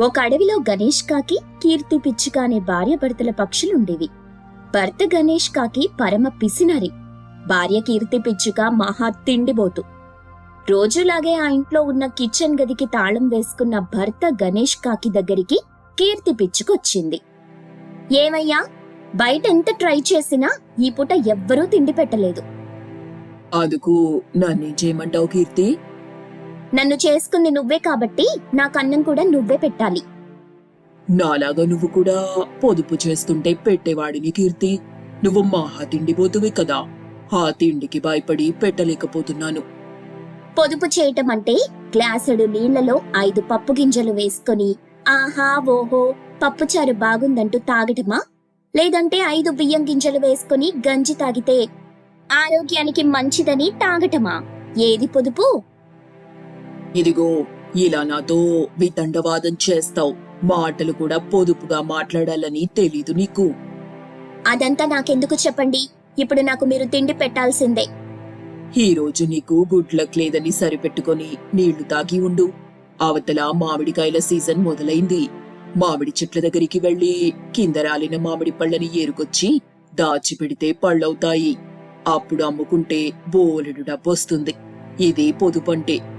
ఒక అడవిలో గణేష్ కాకి కీర్తి పిచ్చుక అనే భార్యాభర్తల పక్షులుండేవి. భర్త గణేష్ కాకి పరమ పిసినరి. భార్య కీర్తి పిచ్చుక మహా తిండిబోతు. రోజులాగే ఆ ఇంట్లో ఉన్న కిచెన్ గదికి తాళం వేసుకున్న భర్త గణేష్ కాకి దగ్గరికి కీర్తి పిచ్చుకొచ్చింది. ఏమయ్యా బయట ఎంత ట్రై చేసినా ఈ పూట ఎవ్వరూ తిండి పెట్టలేదు. అందుకు నన్నేం చేయమంటావు కీర్తి? నన్ను చేసుకుంది నువ్వే కాబట్టి నాకు అన్నం కూడా నువ్వే పెట్టాలి. నాలాగా నువ్వు కూడా పొదుపు చేస్తుంటే పెట్టేవాడిని కీర్తి. నువ్వు మహా తిండిపోతువి కదా. ఆ తిండికి భయపడి పెట్టలేకపోతున్నాను. పొదుపు చేయటం అంటే గ్లాసుడు నీళ్ళలో ఐదు పప్పు గింజలు వేసుకొని ఆహా ఓహో పప్పుచారు బాగుందంటూ తాగటమా? లేదంటే ఐదు బియ్యం గింజలు వేసుకొని గంజి తాగితే ఆరోగ్యానికి మంచిదని తాగటమా? ఏది పొదుపు? ఇదిగో ఇలా నాతో వితండవాదం చేస్తావు. మాటలు కూడా పొదుపుగా మాట్లాడాలని తెలీదు నీకు. అదంతా నాకెందుకు చెప్పండి? ఇప్పుడు నాకు మీరు తిండి పెట్టాల్సిందే. ఈ రోజు నీకు గుడ్ లక్ లేదని సరిపెట్టుకొని నీళ్ళు తాగి ఉండు. అవతల మామిడికాయల సీజన్ మొదలైంది. మామిడి చెట్ల దగ్గరికి వెళ్ళి కింద రాలిన మామిడి పళ్ళని ఏరుకొచ్చి దాచిపెడితే పళ్ళవుతాయి. అప్పుడు అమ్ముకుంటే బోలెడు డబ్బొస్తుంది. ఇది పొదుపంటే.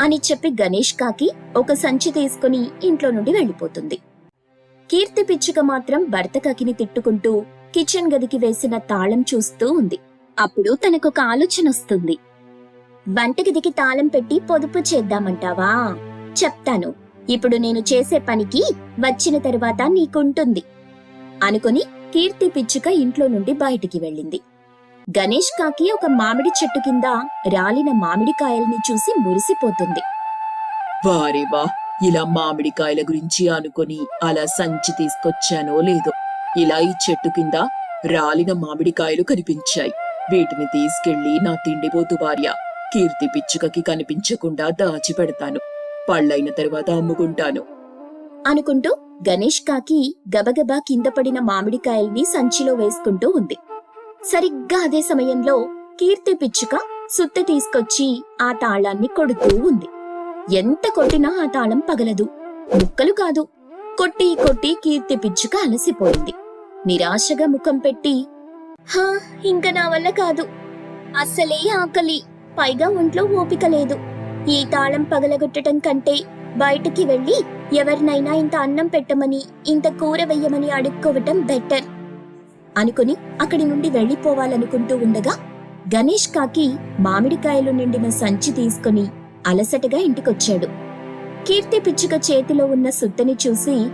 అని చెప్పి గణేష్ కాకి ఒక సంచి తీసుకుని ఇంట్లో నుండి వెళ్ళిపోతుంది. కీర్తి పిచ్చుక మాత్రం భర్త కాకిని తిట్టుకుంటూ కిచెన్ గదికి వేసిన తాళం చూస్తూ ఉంది. అప్పుడు తనకొక ఆలోచన వస్తుంది. వంటగదికి తాళం పెట్టి పొదుపు చేద్దామంటావా? చెప్తాను. ఇప్పుడు నేను చేసే పనికి వచ్చిన తరువాత నీకుంటుంది. అనుకుని కీర్తి పిచ్చుక ఇంట్లో నుండి బయటికి వెళ్ళింది. గణేష్ కాకి ఒక మామిడి చెట్టు కింద రాలిన మామిడికాయల్ని చూసి మురిసిపోతుంది. వారే వా ఇలా మామిడికాయల గురించి అనుకొని అలా సంచి తీసుకొచ్చానో లేదో. ఇలా ఈ చెట్టు కింద రాలిన మామిడికాయలు కనిపించాయి. వీటిని తీసుకెళ్ళి నా తిండిపోతు భార్య కీర్తి పిచ్చుకకి కనిపించకుండా దాచిపెడతాను. పళ్ళైన తర్వాత అమ్ముకుంటాను. అనుకుంటూ గణేష్ కాకి గబగబా కింద పడిన మామిడికాయల్ని సంచిలో వేసుకుంటూ ఉంది. సరిగ్గా అదే సమయంలో కీర్తి పిచ్చుక సుత్తి తీసుకొచ్చి ఆ తాళాన్ని కొడుతూ ఉంది. ఎంత కొట్టినా ఆ తాళం పగలదు. ముక్కలు కాదు. కొట్టి కొట్టి కీర్తి పిచ్చుక అలసిపోయింది. నిరాశగా ముఖం పెట్టి హా ఇంక నా వల్ల కాదు. అస్సలే ఆకలి. పైగా ఒంట్లో ఓపిక లేదు. ఈ తాళం పగలగొట్టడం కంటే బయటికి వెళ్ళి ఎవరినైనా ఇంత అన్నం పెట్టమని ఇంత కూర వెయ్యమని అడుక్కోవటం బెటర్. అనుకుని అక్కడి నుండి వెళ్ళిపోవాలనుకుంటూ ఉండగా గణేష్ కాకి మామిడికాయలు నిండిన సంచి తీసుకుని అలసటగా ఇంటికొచ్చాడు. కీర్తి పిచ్చుక చేతిలో ఉన్న సుత్తని చూసి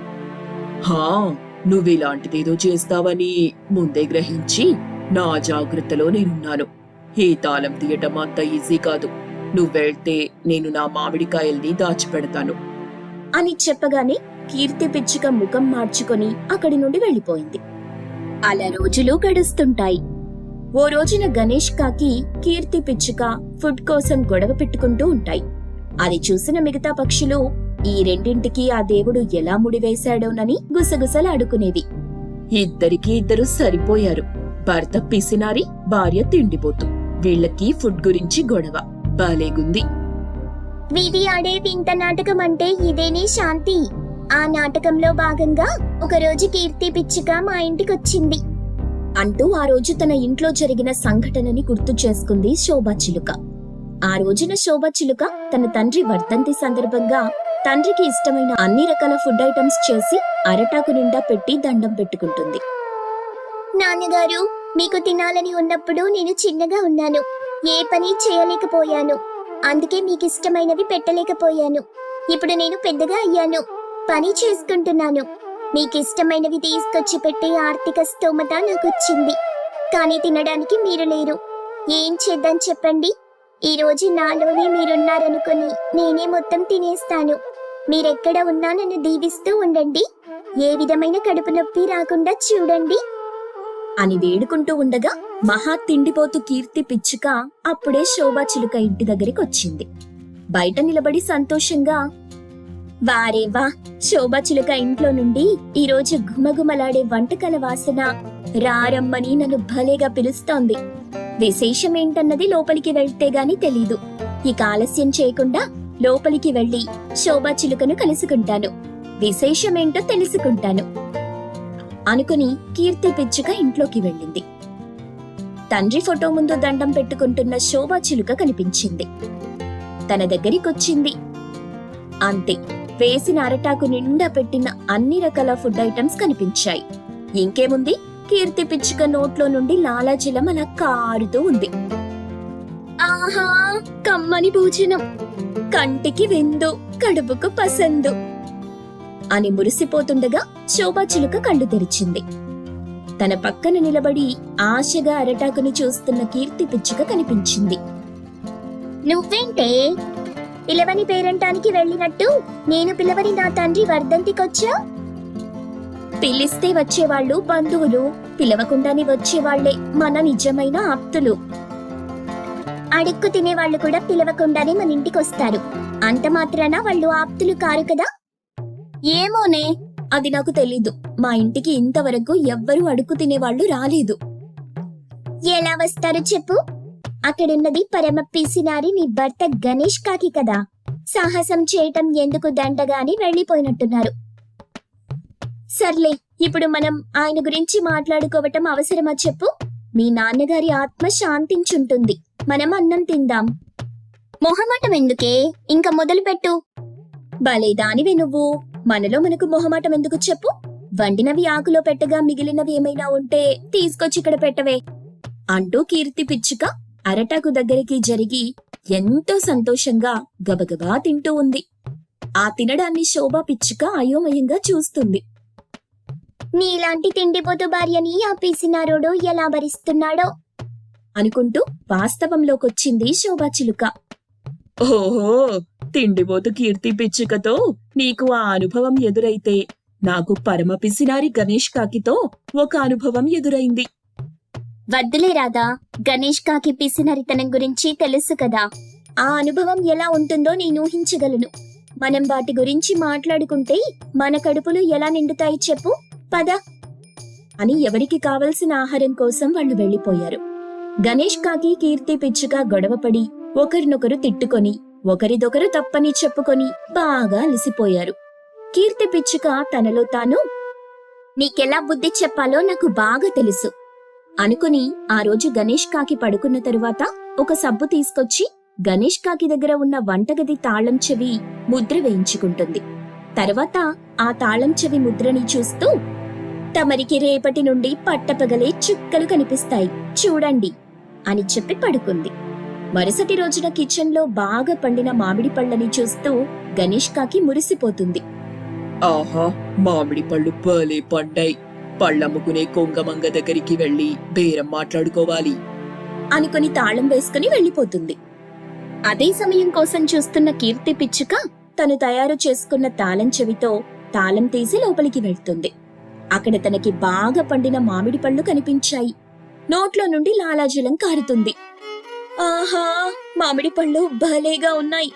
హా నువ్విలాంటిదేదో చేస్తావని ముందే గ్రహించి నా జాగ్రత్తలో నేనున్నాను. ఈ తాళం తీయటం అంత ఈజీ కాదు. నువ్వెళ్తే నేను నా మామిడికాయల్ని దాచిపెడతాను. అని చెప్పగానే కీర్తి పిచ్చుక ముఖం మార్చుకొని అక్కడి నుండి వెళ్ళిపోయింది అలా రోజులు గడుస్తుంటాయి. ఓ రోజున గణేష్ కాకి కీర్తి పిచ్చుక ఫుడ్ కోసం గొడవ పెట్టుకుంటూ ఉంటాయి. అది చూసిన మిగతా పక్షులు ఈ రెండింటికి ఆ దేవుడు ఎలా ముడివేశాడోనని గుసగుసలాడుకునేవి. ఇద్దరికి ఇద్దరు సరిపోయారు. భర్త పిసినారి భార్య తిండిపోతు. వీళ్ళకి ఫుడ్ గురించి గొడవ. బాలేగుంది వీధి ఆడే వింత నాటకం అంటే ఇదేనే శాంతి. ఆ నాటకంలో భాగంగా ఒకరోజు కీర్తి పిచ్చిక మా ఇంటికొచ్చింది. అంటూ ఆ రోజు తన ఇంట్లో జరిగిన సంఘటనని గుర్తు చేసుకుంది శోభా చిలుక. ఆ రోజున శోభా చిలుక తన తండ్రి వర్ధంతి సందర్భంగా తండ్రికి ఇష్టమైన అన్ని రకాల ఫుడ్ ఐటమ్స్ చేసి అరటాకు నిండా పెట్టి దండం పెట్టుకుంటుంది. నాన్నగారు మీకు తినాలని ఉన్నప్పుడు నేను చిన్నగా ఉన్నాను. ఏ పని చేయలేకపోయాను. అందుకే మీకు ఇష్టమైనవి పెట్టలేకపోయాను. ఇప్పుడు నేను పెద్దగా అయ్యాను. పని చేసుకుంటున్నాను. మీకు ఇష్టమైనవి తీసుకొచ్చి పెట్టే ఆర్థిక స్తోమత నాకు వచ్చింది కానీ తినడానికి మీరు లేరు. ఏం చేద్దాం చెప్పండి? ఈ రోజు నాలోనే మీరున్నారనుకుని నేనే మొత్తం తినేస్తాను. మీరెక్కడ ఉన్నా నన్ను దీవిస్తూ ఉండండి. ఏ విధమైన కడుపు నొప్పి రాకుండా చూడండి. అని వేడుకుంటూ ఉండగా మహా తిండిపోతు కీర్తి పిచ్చుక అప్పుడే శోభా చిలుక ఇంటి దగ్గరికి వచ్చింది బయట నిలబడి సంతోషంగా వారేవా శోభాచిలుక ఇంట్లో నుండి ఈ రోజు గుమగుమలాడే వంటకాల వాసన రారమ్మని నన్ను భలేగా పిలుస్తోంది. విశేషం ఏంటన్నది లోపలికి వెళ్తే గాని తెలీదు. ఇక ఆలస్యం చేయకుండా లోపలికి వెళ్ళి శోభాచిలుకను కలుసుకుంటాను. విశేషమేంటో తెలుసుకుంటాను. అనుకుని కీర్తి పిచ్చుక ఇంట్లోకి వెళ్ళింది. తండ్రి ఫోటో ముందు దండం పెట్టుకుంటున్న శోభా చిలుక కనిపించింది. తన దగ్గరికొచ్చింది. అంతే. వేసిన అరటాకు నిండా పెట్టిన అన్ని రకాల ఫుడ్ ఐటమ్స్ కనిపించాయి. ఇంకేముంది? కీర్తి పిచ్చుక నోట్లో నుండి లాలాజలం అలా కారుతూ ఉంది. ఆహా! కమ్మని భోజనం. కంటికి విందు కడుపుకు పసందు అని మురిసిపోతుండగా శోభా చిలుక కళ్ళు తెరిచింది. తన పక్కన నిలబడి ఆశగా అరటాకుని చూస్తున్న కీర్తి పిచ్చుక కనిపించింది. నువ్వేంటే? పిలవని పేరంటానికి వెళ్ళినట్టు నేను పిలవని నా తండ్రి వర్ధంతికొచ్చా? పిలిస్తే వచ్చేవాళ్ళు బంధువులు పిలవకుండానే వచ్చేవాళ్ళే మన నిజమైన ఆప్తులు. అడుక్కు తినేవాళ్ళు కూడా పిలవకుండానే మన ఇంటికి వస్తారు అంత మాత్రాన వాళ్ళు ఆప్తులు కారు కదా? ఏమోనే అది నాకు తెలీదు. మా ఇంటికి ఇంతవరకు ఎవ్వరూ అడుక్కు తినేవాళ్ళు రాలేదు. ఎలా వస్తారు చెప్పు? అక్కడున్నది పరమ పిసినారి నీ భర్త గణేష్ కాకి కదా. సాహసం చేయటం ఎందుకు దండగా అని వెళ్ళిపోయినట్టున్నారు. సర్లే ఇప్పుడు మనం ఆయన గురించి మాట్లాడుకోవటం అవసరమా చెప్పు? మీ నాన్నగారి ఆత్మ శాంతించుంటుంది. మనం అన్నం తిందాం. మొహమాటం ఎందుకే? ఇంకా మొదలుపెట్టు. భలే దానివే నువ్వు. మనలో మనకు మొహమాటం ఎందుకు చెప్పు? వండినవి ఆకులో పెట్టగా మిగిలినవి ఏమైనా ఉంటే తీసుకొచ్చి ఇక్కడ పెట్టవే. అంటూ కీర్తి పిచ్చుక అరటాకు దగ్గరికి జరిగి ఎంతో సంతోషంగా గబగబా తింటూ ఉంది. ఆ తినడాన్ని శోభా పిచ్చుక అయోమయంగా చూస్తుంది. నీలాంటి తిండిపోతు భార్యని ఆ పీసినారోడు ఎలా భరిస్తున్నాడో? అనుకుంటూ వాస్తవంలోకొచ్చింది శోభా చిలుక. ఓహో తిండిపోతు కీర్తి పిచ్చుకతో నీకు ఆ అనుభవం ఎదురైతే నాకు పరమ పిసినారి గణేష్ కాకితో ఒక అనుభవం ఎదురైంది. వద్దులే రాదా గణేష్ కాకి పిసినరితనం గురించి తెలుసు కదా. ఆ అనుభవం ఎలా ఉంటుందో నేను ఊహించగలను. మనం వాటి గురించి మాట్లాడుకుంటే మన కడుపులు ఎలా నిండుతాయి చెప్పు. పద. అని ఎవరికి కావలసిన ఆహారం కోసం వాళ్ళు వెళ్ళిపోయారు గణేష్ కాకి కీర్తి పిచ్చుగా గొడవపడి ఒకరినొకరు తిట్టుకొని ఒకరిదొకరు తప్పని చెప్పుకొని బాగా అలసిపోయారు. కీర్తి పిచ్చుక తనలో తాను నీకెలా బుద్ధి చెప్పాలో నాకు బాగా తెలుసు. అనుకుని ఆ రోజు గణేష్ కాకి పడుకున్న తరువాత ఒక సబ్బు తీసుకొచ్చి గణేష్ కాకి దగ్గర ఉన్న వంటగది తాళం చెవి ముద్ర వేయించుకుంటుంది. తర్వాత ఆ తాళం చెవి ముద్రని చూస్తూ తమరికి రేపటి నుండి పట్టపగలే చుక్కలు కనిపిస్తాయి. చూడండి అని చెప్పి పడుకుంది. మరుసటి రోజున కిచెన్లో బాగా పండిన మామిడి పళ్ళని చూస్తూ గణేష్ కాకి మురిసిపోతుంది. ఆహా మామిడి పళ్ళు భలే పండాయి. పళ్ళమ్ముకునే కొంగమంగ దగ్గరికి వెళ్ళి బేరం మాట్లాడుకోవాలి. అనుకుని తాళం వేసుకుని వెళ్ళిపోతుంది. అదే సమయం కోసం చూస్తున్న కీర్తి పిచ్చుక తను తయారు చేసుకున్న తాళం చెవితో తాళం తీసి లోపలికి వెళ్తుంది. అక్కడ తనకి బాగా పండిన మామిడి పళ్ళు కనిపించాయి. నోట్లో నుండి లాలాజలం కారుతుంది. ఆహా మామిడి పళ్ళు భలేగా ఉన్నాయి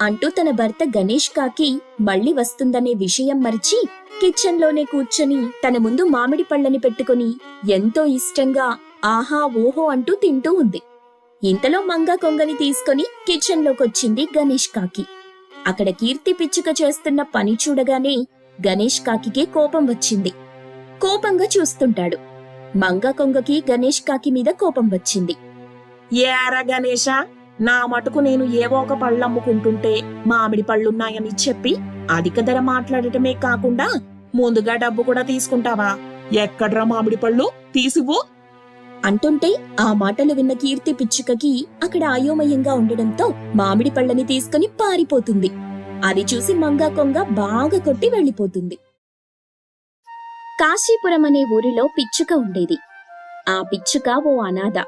అంటూ తన భర్త గణేష్ కాకి మళ్ళీ వస్తుందనే విషయం మరిచి కిచెన్లోనే కూర్చొని తన ముందు మామిడి పళ్ళని పెట్టుకుని ఎంతో ఇష్టంగా ఆహా ఓహో అంటూ తింటూ ఉంది. ఇంతలో మంగ కొంగని తీసుకొని కిచెన్ లోకొచ్చింది గణేష్ కాకి. అక్కడ కీర్తి పిచ్చుక చేస్తున్న పని చూడగానే గణేష్ కాకికి కోపం వచ్చింది. కోపంగా చూస్తుంటాడు. మంగ కొంగకి గణేష్ కాకి మీద కోపం వచ్చింది. ఏరా గణేషా? నా మటుకు నేను ఏవో ఒక పళ్ళు అమ్ముకుంటుంటే మామిడి పళ్ళున్నాయని చెప్పి అధిక ధర మాట్లాడటమే కాకుండా ముందుగా డబ్బు కూడా తీసుకుంటావా? ఎక్కడ్రా మామిడి పళ్ళు? తీసివ్వు. అంటుంటే ఆ మాటలు విన్న కీర్తి పిచ్చుకకి అక్కడ అయోమయంగా ఉండడంతో మామిడి పళ్ళని తీసుకుని పారిపోతుంది. అది చూసి మంగా కొంగ బాగా కొట్టి వెళ్ళిపోతుంది కాశీపురం అనే ఊరిలో పిచ్చుక ఉండేది. ఆ పిచ్చుక ఓ అనాథ.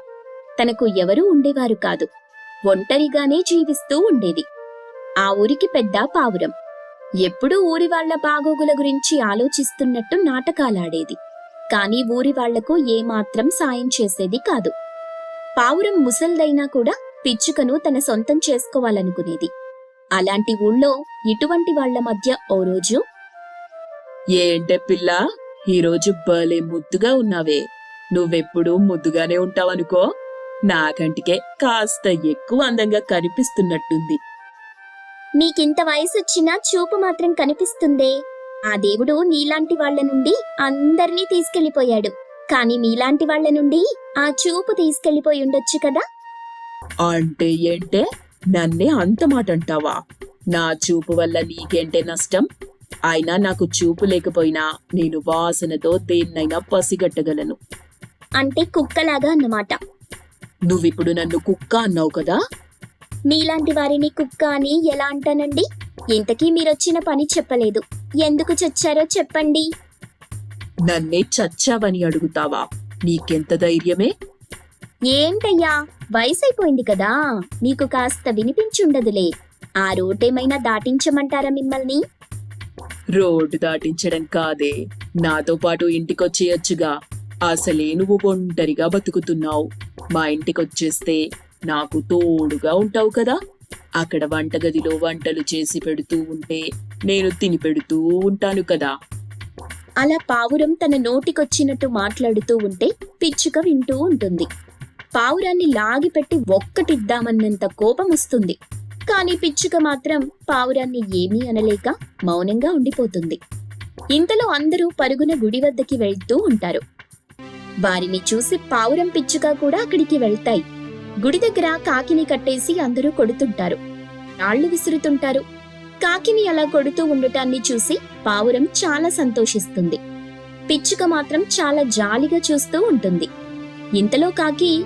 తనకు ఎవరూ ఉండేవారు కాదు. ఒంటరిగానే జీవిస్తూ ఉండేది. ఆ ఊరికి పెద్ద పావురం. ఎప్పుడూ ఊరి వాళ్ళ బాగోగుల గురించి ఆలోచిస్తున్నట్టు నాటకాలాడేది. కాని ఊరి వాళ్ళకు ఏమాత్రం సాయం చేసేది కాదు. పావురం ముసల్దైనా కూడా పిచ్చుకను తన సొంతం చేసుకోవాలనుకునేది. అలాంటి ఊళ్ళో ఇటువంటి వాళ్ళ మధ్య ఓ రోజు ఏంటే పిల్ల ఈరోజు భలే ముద్దుగా ఉన్నావే. నువ్వెప్పుడూ ముద్దుగానే ఉంటావనుకో నాకంటికే కాస్త ఎక్కువ అందంగా కనిపిస్తున్నట్టుంది. మీకింత వయసొచ్చినా చూపు మాత్రం కనిపిస్తుందే. ఆ దేవుడు నీలాంటి వాళ్ళ నుండి అందర్నీ తీసుకెళ్ళిపోయాడు కానీ మీలాంటి వాళ్ళ నుండి ఆ చూపు తీసుకెళ్ళిపోయి ఉండొచ్చు కదా? అంటే ఏంటే? నన్నే అంత మాట అంటావా నా చూపు వల్ల నీకేంటే నష్టం? అయినా నాకు చూపు లేకపోయినా నేను వాసనతో దేన్నైనా పసిగట్టగలను. అంటే కుక్కలాగా అన్నమాట. నువ్విప్పుడు నన్ను కుక్క అన్నావు కదా? మీలాంటి వారిని కుక్క అని ఎలా అంటానండి? ఇంతకీ మీరొచ్చిన పని చెప్పలేదు. ఎందుకు చచ్చారో చెప్పండి. నన్నే చచ్చావని అడుగుతావా? నీకెంత ధైర్యమే? ఏంటయ్యా? వయసైపోయింది కదా. మీకు కాస్త వినిపించుండదులే. ఆ రోటేమైనా దాటించమంటారా మిమ్మల్ని? రోడ్డు దాటించడం కాదే. నాతో పాటు ఇంటికొచ్చేయొచ్చుగా. అసలే నువ్వు ఒంటరిగా బతుకుతున్నావు. మా ఇంటికొచ్చేస్తే నాకు తోడుగా ఉంటావు కదా. అక్కడ వంటగదిలో వంటలు చేసి పెడుతూ ఉంటే నేను తిని పెడుతూ ఉంటాను కదా. అలా పావురం తన నోటికొచ్చినట్టు మాట్లాడుతూ ఉంటే పిచ్చుక వింటూ ఉంటుంది. పావురాన్ని లాగిపెట్టి ఒక్కటిద్దామన్నంత కోపం వస్తుంది కానీ పిచ్చుక మాత్రం పావురాన్ని ఏమీ అనలేక మౌనంగా ఉండిపోతుంది. ఇంతలో అందరూ పరుగున గుడి వద్దకి వెళ్తూ ఉంటారు. వారిని చూసి పావురం పిచ్చుక కూడా అక్కడికి వెళ్తాయి. గుడి దగ్గర కాకిని కట్టేసి అందరూ కొడుతుంటారు. రాళ్ళు విసురుతుంటారు. కాకిని అలా కొడుతూ ఉండటాన్ని చూసి పావురం చాలా సంతోషిస్తుంది. పిచ్చుక మాత్రం చాలా జాలిగా చూస్తూ ఉంటుంది. ఇంతలో కాకి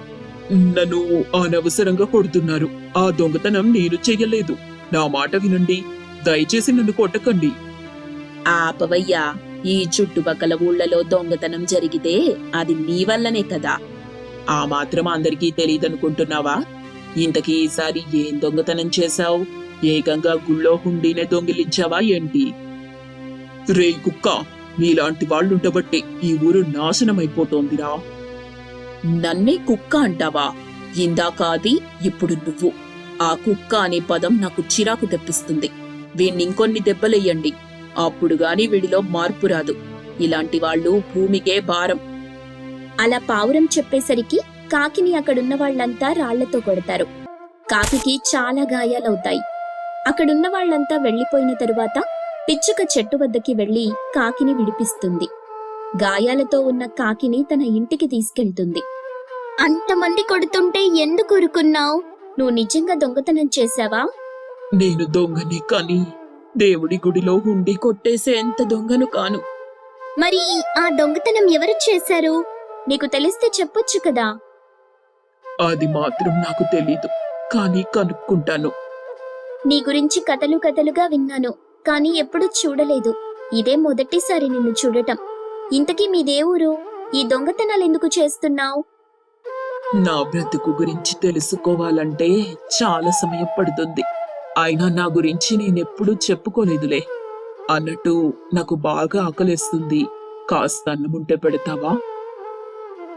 నన్ను అనవసరంగా కొడుతున్నారు. ఆ దొంగతనం నేను చెయ్యలేదు. నా మాట వినండి. దయచేసి నన్ను కొట్టకండి. ఆపవయ్యా. ఈ చుట్టుపక్కల ఊళ్ళలో దొంగతనం జరిగితే అది నీ వల్లనే కదా. ఆ మాత్రం అందరికీ తెలియదనుకుంటున్నావా ఇంతకీ ఈసారి ఏం దొంగతనం చేశావు? ఏకంగా గుళ్ళో హుండీనే దొంగిలించావా ఏంటి? రే కుక్క నీలాంటి వాళ్ళుండబట్టి ఈ ఊరు నాశనమైపోతోందిరా. నన్నే కుక్క అంటావా? ఇందాక అది ఇప్పుడు నువ్వు. ఆ కుక్క అనే పదం నాకు చిరాకు తెప్పిస్తుంది. వీణ్ణింకొన్ని దెబ్బలెయ్యండి అప్పుడు గాని వీడిలో మార్పు రాదు. ఇలాంటి వాళ్ళు భూమికే భారం. అలా పావురం చెప్పేసరికి కాకిని అక్కడున్న వాళ్ళంతా రాళ్ళతో కొడతారు. కాకికి చాలా గాయాలవుతాయి. అక్కడున్న వాళ్ళంతా వెళ్ళిపోయిన తరువాత పిచ్చుక చెట్టు వద్దకి వెళ్ళి కాకిని విడిపిస్తుంది. గాయాలతో ఉన్న కాకిని తన ఇంటికి తీసుకెళ్తుంది. అంతమంది కొడుతుంటే ఎందుకు ఊరుకున్నావు? నువ్వు నిజంగా దొంగతనం చేశావా? నేను దొంగని కాని దేవుడి గుడిలో హుండీ కొట్టేసే ఎంత దొంగను కాను. మరి ఆ దొంగతనం ఎవరు చేశారు? నీకు తెలిస్తే చెప్పొచ్చు కదా. అది మాత్రం నాకు తెలీదు కానీ కనుక్కుంటాను. నీ గురించి కథలు కథలుగా విన్నాను కానీ ఎప్పుడూ చూడలేదు. ఇదే మొదటిసారి నిన్ను చూడటం. ఇంతకీ మీ దేవురు ఈ దొంగతనాలు ఎందుకు చేస్తున్నావు? నా బ్రతుకు గురించి తెలుసుకోవాలంటే చాలా సమయం పడుతుంది. అయినా నా గురించి నేనెప్పుడూ చెప్పుకోలేదులే. అన్నట్టు నాకు బాగా ఆకలేస్తుంది. కాస్త అన్నముంటే పెడతావా?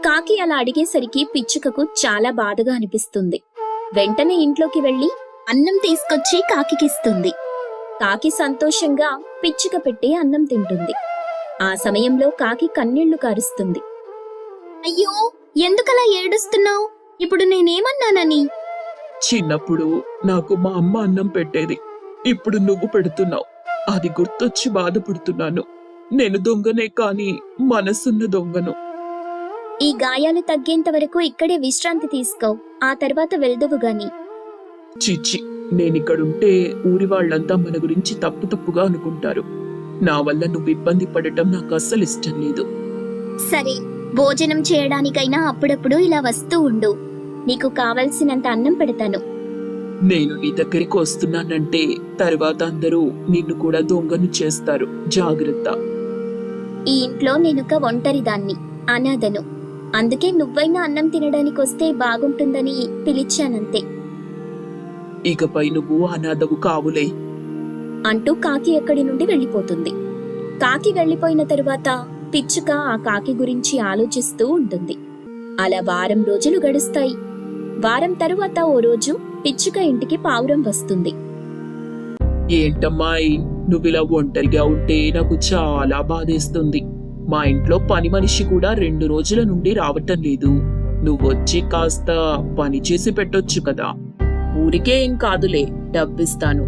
కాకి అలా అడిగేసరికి పిచ్చుకకు చాలా బాధగా అనిపిస్తుంది. వెంటనే ఇంట్లోకి వెళ్ళి అన్నం తీసుకొచ్చి కాకికిస్తుంది. కాకి సంతోషంగా పిచ్చుక పెట్టి అన్నం తింటుంది. ఆ సమయంలో కాకి కన్నీళ్ళు కారుస్తుంది. అయ్యో ఎందుకలా ఏడుస్తున్నావు? ఇప్పుడు నేనేమన్నానని? చిన్నప్పుడు నాకు మా అమ్మ అన్నం పెట్టేది. ఇప్పుడు నువ్వు పెడుతున్నావు. అది గుర్తొచ్చి బాధపడుతున్నాను. నేను దొంగనే కాని మనసున్న దొంగను. ఈ గాయాలు తగ్గేంత వరకు ఇక్కడే విశ్రాంతి తీసుకో. ఆ తర్వాత వెళ్దువు గాని. చిచ్చి నేనిక్కడుంటే ఊరి వాళ్ళంతా మన గురించి తప్పు తప్పుగా అనుకుంటారు. నా వల్ల నువ్వు ఇబ్బంది పడటం నాకు అస్సలు ఇష్టం లేదు. సరే భోజనం చేయడానికైనా అప్పుడప్పుడు ఇలా వస్తూ ఉండు. నీకు కావలసినంత అన్నం పెడతాను. నేను నీ దగ్గరికి వస్తున్నానంటే తర్వాత అందరూ నిన్ను కూడా దొంగను చేస్తారు. జాగ్రత్త. ఈ ఇంట్లో నేనొక ఒంటరిదాన్ని అనాథను. అందుకే నువ్వైనా అన్నం తినడానికి వస్తే బాగుంటుందని పిలిచానంతే. ఇకపై నువ్వు అనాథవు కావులే. అంటూ కాకి అక్కడి నుండి వెళ్ళిపోతుంది. కాకి వెళ్ళిపోయిన తరువాత పిచ్చుక ఆ కాకి గురించి ఆలోచిస్తూ ఉంటుంది. అలా వారం రోజులు గడుస్తాయి. వారం తరువాత ఓ రోజు పిచ్చుక ఇంటికి పావురం వస్తుంది. ఏంటమ్మాయి నువ్విలా ఒంటరిగా ఉంటే నాకు చాలా బాధేస్తుంది. మా ఇంట్లో పని మనిషి కూడా రెండు రోజుల నుండి రావటం లేదు. నువ్వొచ్చి కాస్త పని చేసి పెట్టొచ్చు కదా. ఊరికే ఏం కాదులే డబ్బిస్తాను.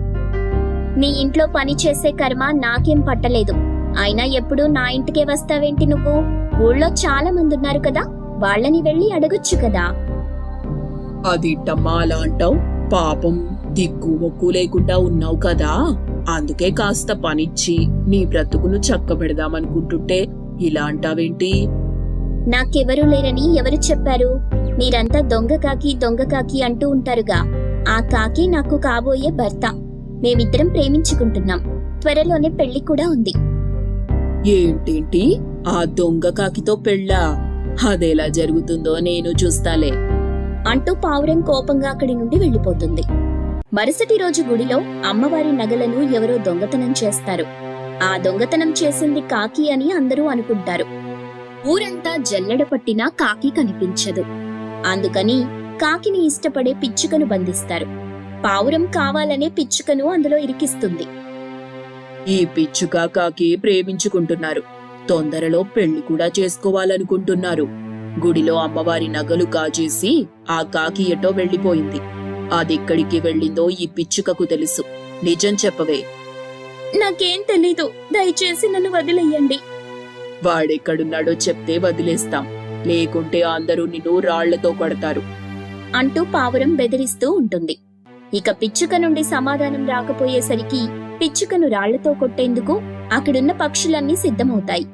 నీ ఇంట్లో పని చేసే కర్మ నాకేం పట్టలేదు. అయినా ఎప్పుడు నా ఇంటికే వస్తావేంటి నువ్వు? ఊళ్ళో చాలా మంది ఉన్నారు కదా వాళ్ళని వెళ్ళి అడగొచ్చు కదా. అదిట్టమ్మా అలా అంటావు? పాపం దిక్కు మొక్కు లేకుండా ఉన్నావు కదా. అందుకే కాస్త పనిచ్చి నీ బ్రతుకును చక్కబెడదామనుకుంటుంటే ఇలా అంటావేంటి? నాకెవరూ లేరని ఎవరు చెప్పారు? మీరంతా దొంగ కాకి దొంగ కాకి అంటూ ఉంటారుగా. ఆ కాకి నాకు కాబోయే భర్త. మేమిద్దరం ప్రేమించుకుంటున్నాం. త్వరలోనే పెళ్ళి కూడా ఉంది. ఏంటేంటి? ఆ దొంగ కాకితో పెళ్ళా? అదెలా జరుగుతుందో నేను చూస్తాలే. అంటూ పావురం కోపంగా అక్కడి నుండి వెళ్ళిపోతుంది మరుసటి రోజు గుడిలో అమ్మవారి నగలను ఎవరో దొంగతనం చేస్తారు. ఆ దొంగతనం చేసింది కాకి అని అందరూ అనుకుంటారు. ఊరంతా జల్లెడ పట్టినా కాకి కనిపించదు. అందుకని కాకిని ఇష్టపడే పిచ్చుకను బంధిస్తారు. పావురం కావాలనే పిచ్చుకను అందులో ఇరికిస్తుంది. ఈ పిచ్చుక కాకి ప్రేమించుకుంటున్నారు. తొందరలో పెళ్ళి కూడా చేసుకోవాలనుకుంటున్నారు. గుడిలో అమ్మవారి నగలు కాజేసి ఆ కాకి ఎటో వెళ్ళిపోయింది అదెక్కడికి వెళ్ళిందో ఈ పిచ్చుకకు తెలుసు. నిజం చెప్పవే. నాకేం తెలీదు. దయచేసి నన్ను వదిలేయండి. వాడెక్కడున్నాడో చెప్తే వదిలేస్తాం. లేకుంటే అందరూ నిన్ను రాళ్ళతో కొడతారు. అంటూ పావురం బెదిరిస్తూ ఉంటుంది. ఇక పిచ్చుక నుండి సమాధానం రాకపోయేసరికి పిచ్చుకను రాళ్ళతో కొట్టేందుకు అక్కడున్న పక్షులన్నీ సిద్ధమవుతాయి.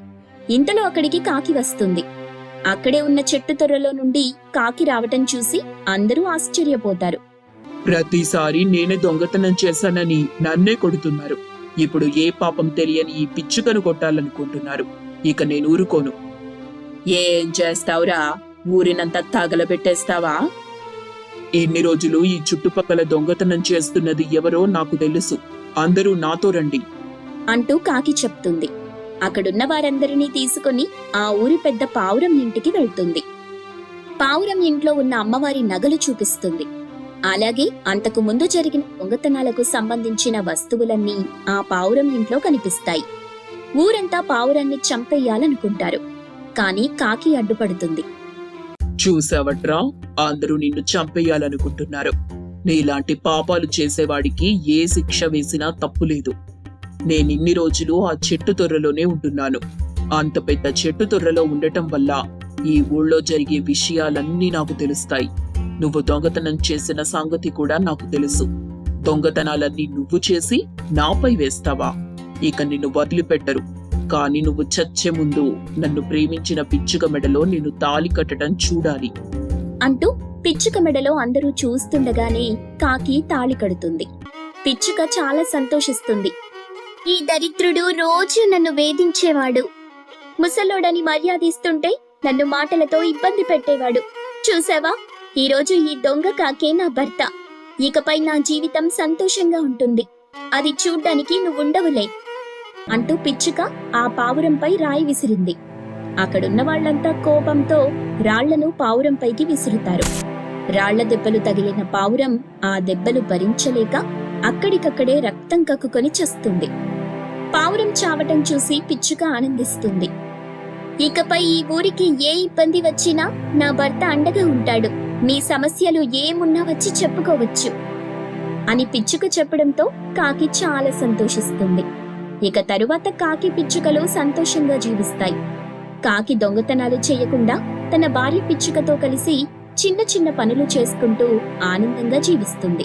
ఇంతలో అక్కడికి కాకి వస్తుంది. అక్కడే ఉన్న చెట్టు తొర్రలో నుండి కాకి రావటం చూసి అందరూ ఆశ్చర్యపోతారు. ప్రతిసారి నేనే దొంగతనం చేశానని నన్నే కొడుతున్నారు. ఇప్పుడు ఏ పాపం తెలియని ఈ పిచ్చుకను కొట్టాలనుకుంటున్నారు. ఇక నేను ఊరుకోను. ఏం చేస్తావురా? ఊరినంతా తగలబెట్టేస్తావా? ఎన్ని రోజులు ఈ చుట్టుపక్కల దొంగతనం చేస్తున్నది ఎవరో నాకు తెలుసు. అందరూ నాతో రండి. అంటూ కాకి చెప్తుంది. అక్కడున్న వారందరినీ తీసుకొని ఆ ఊరి పెద్ద పావురం ఇంటికి వెళ్తుంది. పావురం ఇంట్లో ఉన్న అమ్మవారి నగలు చూపిస్తుంది. అలాగే అంతకు ముందు జరిగిన దొంగతనాలకు సంబంధించిన వస్తువులన్నీ ఆ పావురం ఇంట్లో కనిపిస్తాయి. ఊరంతా పావురాన్ని చంపేయాలనుకుంటారు. కానీ కాకి అడ్డుపడుతుంది. చూసావట్రా? అందరూ నిన్ను చంపేయాలనుకుంటున్నారు. నీలాంటి పాపాలు చేసేవాడికి ఏ శిక్ష వేసినా తప్పులేదు. నేనిన్ని రోజులు ఆ చెట్టు తొర్రలోనే ఉంటున్నాను. అంత పెద్ద చెట్టు తొర్రలో ఉండటం వల్ల ఈ ఊళ్ళో జరిగే విషయాలన్నీ నాకు తెలుస్తాయి. నువ్వు దొంగతనం చేసిన సంగతి కూడా నాకు తెలుసు. దొంగతనాలన్నీ నువ్వు చేసి నాపై వేస్తావా? ఇక నిన్ను వదిలిపెట్టరు. కానీ నువ్వు చచ్చే ముందు నన్ను ప్రేమించిన పిచ్చుక మెడలో నిన్ను తాలి కట్టడం చూడాలి. అంటూ పిచ్చుక మెడలో అందరూ చూస్తుండగానే కాకి తాళి కడుతుంది. పిచ్చుక చాలా సంతోషిస్తుంది. ఈ దరిద్రుడు రోజు నన్ను వేధించేవాడు. ముసలోడని మర్యాదిస్తుంటే నన్ను మాటలతో ఇబ్బంది పెట్టేవాడు. చూసావా? ఈరోజు ఈ దొంగ కాకే నా భర్త. ఇకపై నా జీవితం సంతోషంగా ఉంటుంది. అది చూడ్డానికి నువ్వుండవులే. అంటూ పిచ్చుక ఆ పావురంపై రాయి విసిరింది. అక్కడున్న వాళ్ళంతా కోపంతో రాళ్ళను పావురంపైకి విసురుతారు. రాళ్ళ దెబ్బలు తగిలిన పావురం ఆ దెబ్బలు భరించలేక అక్కడికక్కడే రక్తం కక్కుకొని చస్తుంది. పావురం చావటం చూసి పిచ్చుక ఆనందిస్తుంది. ఇకపై ఈ ఊరికి ఏ ఇబ్బంది వచ్చినా నా భర్త అండగా ఉంటాడు. మీ సమస్యలు ఏమున్నా వచ్చి చెప్పుకోవచ్చు. అని పిచ్చుక చెప్పడంతో కాకి చాలా సంతోషిస్తుంది. ఇక తరువాత కాకి పిచ్చుకలు సంతోషంగా జీవిస్తాయి. కాకి దొంగతనాలు చేయకుండా తన భార్య పిచ్చుకతో కలిసి చిన్న చిన్న పనులు చేసుకుంటూ ఆనందంగా జీవిస్తుంది.